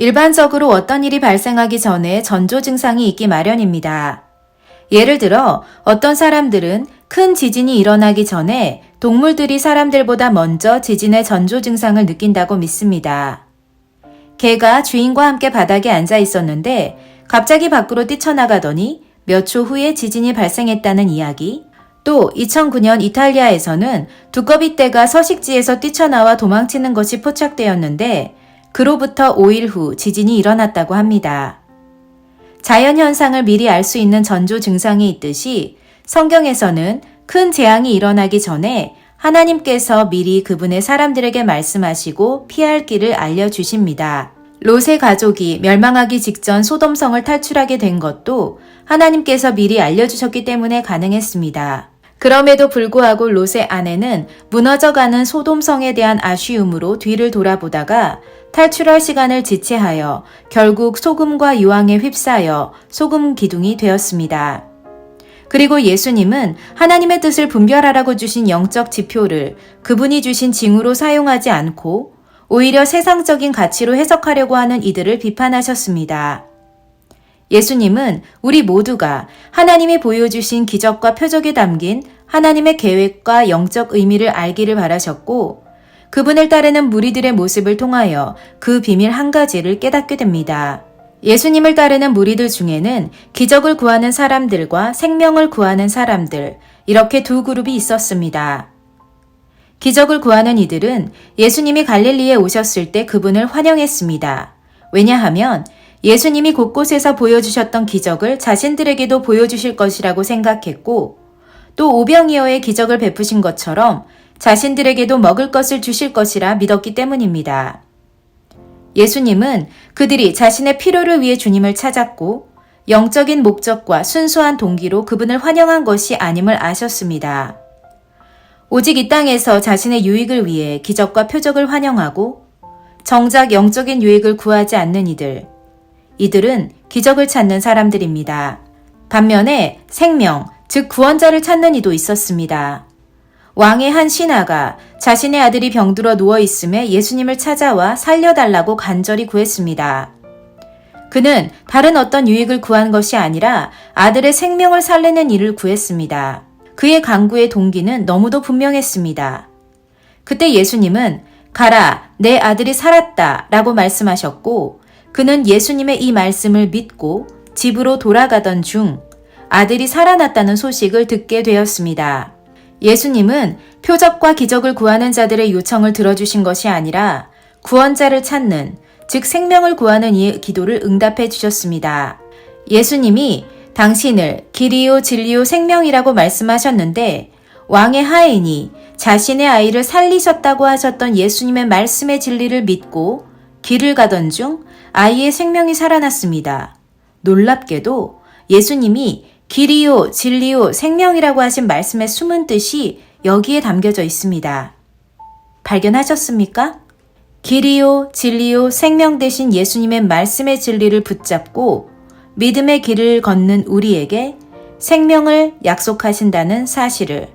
일반적으로 어떤 일이 발생하기 전에 전조 증상이 있기 마련입니다. 예를 들어 어떤 사람들은 큰 지진이 일어나기 전에 동물들이 사람들보다 먼저 지진의 전조 증상을 느낀다고 믿습니다. 개가 주인과 함께 바닥에 앉아 있었는데 갑자기 밖으로 뛰쳐나가더니 몇 초 후에 지진이 발생했다는 이야기. 또 2009년 이탈리아에서는 두꺼비떼가 서식지에서 뛰쳐나와 도망치는 것이 포착되었는데 그로부터 5일 후 지진이 일어났다고 합니다. 자연 현상을 미리 알 수 있는 전조 증상이 있듯이 성경에서는 큰 재앙이 일어나기 전에 하나님께서 미리 그분의 사람들에게 말씀하시고 피할 길을 알려주십니다. 롯의 가족이 멸망하기 직전 소돔성을 탈출하게 된 것도 하나님께서 미리 알려주셨기 때문에 가능했습니다. 그럼에도 불구하고 롯의 아내는 무너져가는 소돔성에 대한 아쉬움으로 뒤를 돌아보다가 탈출할 시간을 지체하여 결국 소금과 유황에 휩싸여 소금 기둥이 되었습니다. 그리고 예수님은 하나님의 뜻을 분별하라고 주신 영적 지표를 그분이 주신 징후로 사용하지 않고 오히려 세상적인 가치로 해석하려고 하는 이들을 비판하셨습니다. 예수님은 우리 모두가 하나님이 보여주신 기적과 표적에 담긴 하나님의 계획과 영적 의미를 알기를 바라셨고 그분을 따르는 무리들의 모습을 통하여 그 비밀 한 가지를 깨닫게 됩니다. 예수님을 따르는 무리들 중에는 기적을 구하는 사람들과 생명을 구하는 사람들, 이렇게 두 그룹이 있었습니다. 기적을 구하는 이들은 예수님이 갈릴리에 오셨을 때 그분을 환영했습니다. 왜냐하면 예수님이 곳곳에서 보여주셨던 기적을 자신들에게도 보여주실 것이라고 생각했고 또 오병이어의 기적을 베푸신 것처럼 자신들에게도 먹을 것을 주실 것이라 믿었기 때문입니다. 예수님은 그들이 자신의 필요를 위해 주님을 찾았고 영적인 목적과 순수한 동기로 그분을 환영한 것이 아님을 아셨습니다. 오직 이 땅에서 자신의 유익을 위해 기적과 표적을 환영하고 정작 영적인 유익을 구하지 않는 이들. 이들은 기적을 찾는 사람들입니다. 반면에 생명, 즉 구원자를 찾는 이도 있었습니다. 왕의 한 신하가 자신의 아들이 병들어 누워 있음에 예수님을 찾아와 살려달라고 간절히 구했습니다. 그는 다른 어떤 유익을 구한 것이 아니라 아들의 생명을 살리는 일을 구했습니다. 그의 강구의 동기는 너무도 분명했습니다. 그때 예수님은 가라, 내 아들이 살았다 라고 말씀하셨고 그는 예수님의 이 말씀을 믿고 집으로 돌아가던 중 아들이 살아났다는 소식을 듣게 되었습니다. 예수님은 표적과 기적을 구하는 자들의 요청을 들어주신 것이 아니라 구원자를 찾는, 즉 생명을 구하는 이의 기도를 응답해 주셨습니다. 예수님이 당신을 길이요 진리요 생명이라고 말씀하셨는데 왕의 하인이 자신의 아이를 살리셨다고 하셨던 예수님의 말씀의 진리를 믿고 길을 가던 중 아이의 생명이 살아났습니다. 놀랍게도 예수님이 길이요, 진리요, 생명이라고 하신 말씀의 숨은 뜻이 여기에 담겨져 있습니다. 발견하셨습니까? 길이요, 진리요, 생명 대신 예수님의 말씀의 진리를 붙잡고 믿음의 길을 걷는 우리에게 생명을 약속하신다는 사실을